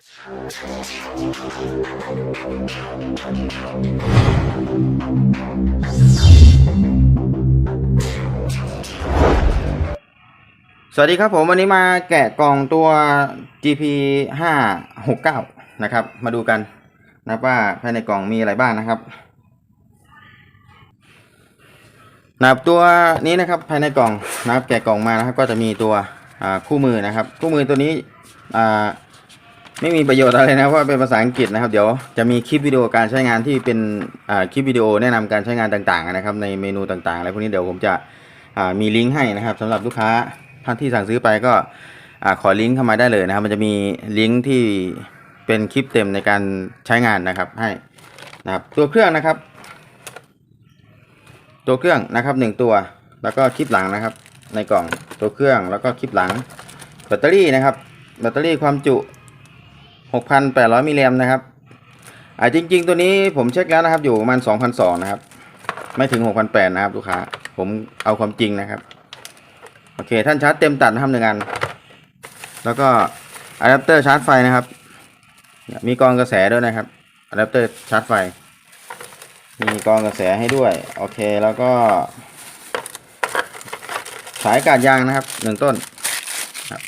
สวัสดีครับผมวันนี้มาแกะกล่องตัว GP 5 6 9นะครับ มาดูกันนะว่าภายในกล่องมีอะไรบ้างนะครับนับตัวนี้นะครับภายในกล่องนะครับแกะกล่องมานะครับ ก็จะมีตัวคู่มือนะครับ คู่มือตัวนี้อ่า ไม่มีประโยชน์อะไรนะเพราะเป็นภาษาอังกฤษนะครับ เดี๋ยวจะมีคลิปวิดีโอการใช้งานที่เป็นคลิปวิดีโอแนะนำการใช้งานต่างๆนะครับ ในเมนูต่างๆอะไรพวกนี้เดี๋ยวผมจะมีลิงก์ให้นะครับสำหรับลูกค้าท่านที่สั่งซื้อไปก็ขอลิงก์เข้ามาได้เลยนะครับ มันจะมีลิงก์ที่เป็นคลิปเต็มในการใช้งานนะครับให้นะครับตัวเครื่องนะครับ ตัวเครื่องนะครับหนึ่งตัว แล้วก็คลิปหลังนะครับ ในกล่องตัวเครื่องแล้วก็คลิปหลังแบตเตอรี่นะครับ แบตเตอรี่ความจุ 6,800 มิลลิแอมนะครับอ่าจริง ๆ ตัวนี้ผมเช็คแล้วนะครับ อยู่ประมาณ2,200นะครับ ไม่ถึง 6,800นะครับลูกค้า ผมเอาความจริงนะครับ โอเค ท่านชาร์จเต็มตัดนะครับหนึ่งอัน แล้วก็อะแดปเตอร์ชาร์จไฟนะครับ มีกองกระแสด้วยนะครับอะแดปเตอร์ชาร์จไฟ มีกองกระแสให้ด้วย โอเค แล้วก็ สายกาดยางนะครับหนึ่งต้น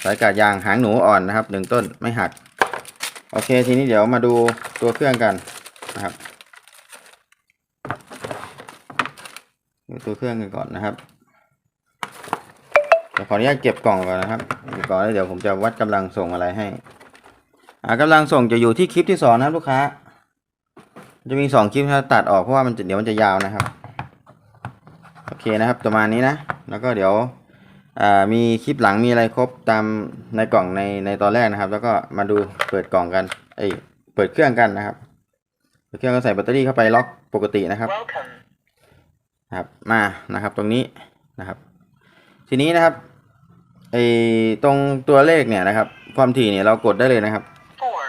สายกาดยางหางหนูอ่อนนะครับหนึ่งต้นไม่หัก โอเคทีนี้เดี๋ยวมาดูตัวเครื่องกันนะครับดูตัวเครื่องกันก่อนนะครับเดี๋ยวขออนุญาตเก็บกล่องก่อนนะครับกล่องแล้วเดี๋ยวผมจะวัดกำลังส่งอะไรให้อ่ากำลังส่งจะอยู่ที่คลิปที่สองนะครับลูกค้า จะมีสองคลิปถ้าตัดออกเพราะว่ามันเดี๋ยวมันจะยาวนะครับ โอเคนะครับประมาณนี้นะ แล้วก็เดี๋ยว อ่ามีคลิปหลังมีอะไรครบตามในกล่องในในตอนแรกนะครับ แล้วก็มาดูเปิดกล่องกันเอ้ยเปิดเครื่องกันนะครับเปิดเครื่องก็ใส่แบตเตอรี่เข้าไปล็อกปกตินะครับ Welcome. ครับมานะครับตรงนี้นะครับ ทีนี้นะครับไอตรงตัวเลขเนี่ยนะครับ ความถี่เนี่ยเรากดได้เลยนะครับ Four.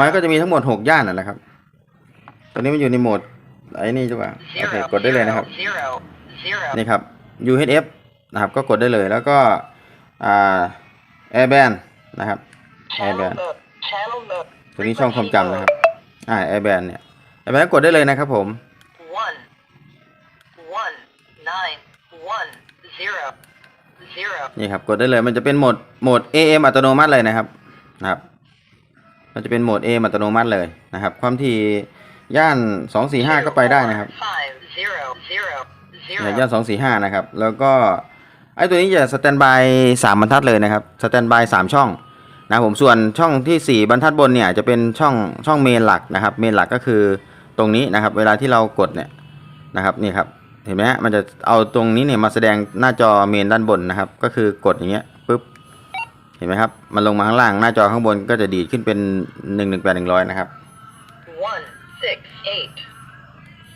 มันก็จะมีทั้งหมดหกย่านนะครับตัวนี้มันอยู่ในโหมดไอ้นี่จ้ะว่าโอเคกดได้เลยนะครับ Zero. Zero. นี่ครับ UHF นะครับก็กดได้เลยแล้วก็อ่า Airband นะครับ Channel Airband mode. Channel mode. ตัวนี้ช่องความจำนะครับอ่า Airband เนี่ย Airband ก็กดได้เลยนะครับผม One. One. Nine. One. Zero. Zero. นี่ครับกดได้เลยมันจะเป็นโหมดโหมด AM อัตโนมัติเลยนะครับนะครับ มันจะเป็นโหมด AM อัตโนมัติเลยนะครับ ความถี่ย่าน 245 ก็ไปได้นะครับ Five. Zero. Zero. เนี่ย Zero. ย่าน 245 นะครับ แล้วก็ ไอ้ตัวนี้จะสแตนบาย3บรรทัดเลยนะครับสแตนบาย3ช่องนะผมส่วนช่องทีสี่ 4 บรรทัดบนเนี่ยจะเป็นช่องช่องเมนหลักนะครับ เมนหลักก็คือตรงนี้นะครับ เวลาที่เรากดเนี่ยนะครับนี่ครับเห็นไหมฮะมันจะเอาตรงนี้เนี่ยมาแสดงหน้าจอเมนด้านบนนะครับ ก็คือกดอย่างเงี้ยปุ๊บเห็นไหมครับ มันลงมาข้างล่างหน้าจอข้างบนก็จะดีดขึ้นเป็น1 1 8 1 0 0นะครับ One. Six. Eight.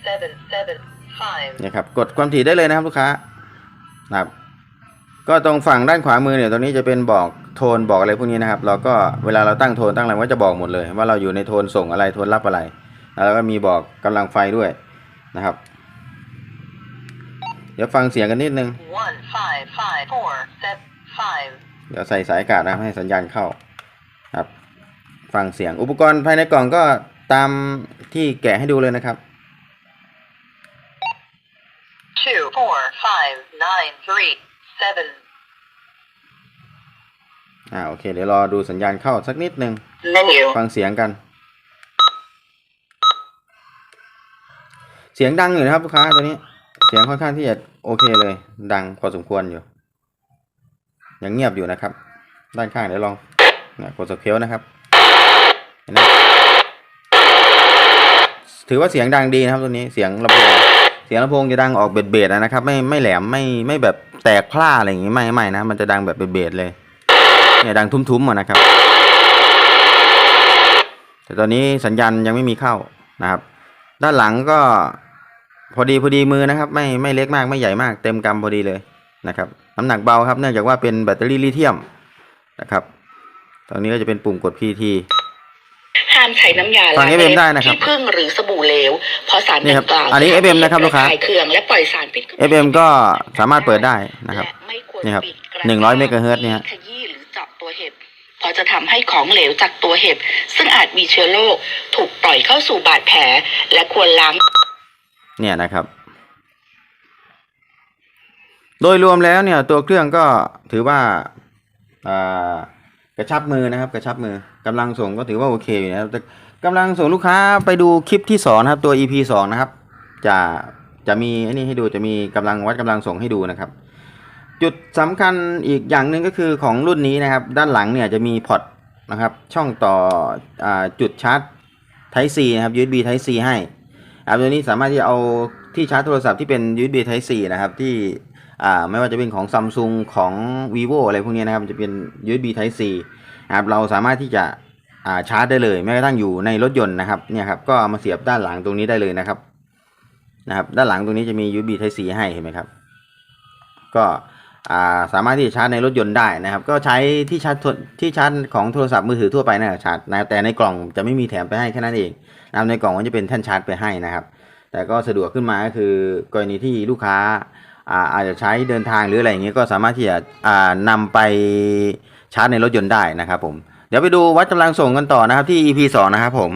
Seven. Seven. Five. เนี่ยครับกดความถี่ได้เลยนะครับลูกค้านะครับ ก็ตรงฝั่งด้านขวามือเนี่ยตรงนี้จะเป็นบอกโทนบอกอะไรพวกนี้นะครับ เราก็เวลาเราตั้งโทนตั้งอะไรก็จะบอกหมดเลย ว่าเราอยู่ในโทนส่งอะไรโทนรับอะไร แล้วก็มีบอกกำลังไฟด้วยนะครับ เดี๋ยวฟังเสียงกันนิดนึง One. Five. Five. Four. Seven. Five. เดี๋ยวใส่สายอากาศนะครับให้สัญญาณเข้าครับ ฟังเสียงอุปกรณ์ภายในกล่องก็ตามที่แกะให้ดูเลยนะครับ Two. Four. Five. Nine. Three. Seven. อ่าโอเค เดี๋ยวรอดูสัญญาณเข้าสักนิดนึง Menu. ฟังเสียงกัน เสียงดังอยู่นะครับลูกค้าตัวนี้ เสียงค่อนข้างที่จะโอเคเลย ดังพอสมควรอยู่ ยังเงียบอยู่นะครับ ด้านข้างเดี๋ยวลองเนี่ยกดสเกลนะครับเห็นไหมถือว่าเสียงดังดีนะครับตัวนี้ เสียงลำโพง เสียงลำโพงจะดังออกเบสๆนะครับ ไม่ไม่แหลมไม่ไม่แบบแตกพล่าอะไรอย่างงี้ไม่ไม่นะ มันจะดังแบบเบสๆเลยเนี่ยดังทุ้มๆอะนะครับ แต่ตอนนี้สัญญาณยังไม่มีเข้านะครับ ด้านหลังก็พอดีพอดีมือนะครับ ไม่ไม่เล็กมากไม่ใหญ่มาก เต็มกำพอดีเลยนะครับน้ำหนักเบาครับเนื่องจากว่าเป็นแบตเตอรี่ลิเธียมนะครับ ตรงนี้ก็จะเป็นปุ่มกด PT ห้ามใช้น้ำยาฟังล้าง FM เล็บได้นะครับที่พึ่งหรือสบู่เหลวเพราะสารนี่ครับดังกล่าวอันนี้ FM นะครับลูกค้าขายเครื่องและปล่อยสารพิษ FM ก็สามารถเปิดได้นะครับและไม่ควรนี่ครับปิดกระ100เมกะเฮิรตซ์เนี่ยขยี้หรือเจาะตัวเห็บเพราะจะทำให้ของเหลวจากตัวเห็บ ซึ่งอาจมีเชื้อโรคถูกปล่อยเข้าสู่บาดแผลและควรล้าง เนี่ยนะครับ โดยรวมแล้วเนี่ยตัวเครื่องก็ถือว่าอ่า กระชับมือนะครับ กระชับมือกำลังส่งก็ถือว่าโอเคอยู่นะครับแต่กำลังส่งลูกค้าไปดูคลิปที่สอนะครับตัว EP สองนะครับ จะจะมีอันนี้ให้ดูจะมีกำลังวัดกำลังส่งให้ดูนะครับ จุดสำคัญอีกอย่างหนึ่งก็คือของรุ่นนี้นะครับ ด้านหลังเนี่ยจะมีพอร์ตนะครับช่องต่ออจุดชาร์จ Type C นะครับ USB Type C ให้ครับตัวนี้สามารถที่จะเอาที่ชาร์จโทรศัพท์ที่เป็น USB Type C นะครับที่ อ่าไม่ว่าจะเป็นของ Samsung ของ vivo อะไรพวกนี้นะครับ จะเป็น USB Type C นะครับเราสามารถที่จะอ่าชาร์จได้เลยแม้กระทั่งอยู่ในรถยนต์นะครับเนี่ยครับก็ามาเสียบด้านหลังตรงนี้ได้เลยนะครับนะครับ ด้านหลังตรงนี้จะมี USB Type C ให้เห็นไหมครับ ก็อ่าสามารถที่จะชาร์จในรถยนต์ได้นะครับ ก็ใช้ที่ชาร์จที่ชาร์จของโทรศัพท์มือถือทั่วไปนะครับชาร์จนะแต่ในกล่องจะไม่มีแถมไปให้แค่นั้นเองนะในกล่องมันจะเป็นแท่นชาร์จไปให้นะครับ แต่ก็สะดวกขึ้นมาก็คือกรณีที่ลูกค้า อาจจะใช้เดินทางหรืออะไรอย่างเงี้ยก็สามารถที่จะอ่านำไปชาร์จในรถยนต์ได้นะครับผมเดี๋ยวไปดูวัดกำลังส่งกันต่อนะครับที่ EP 2 นะครับผม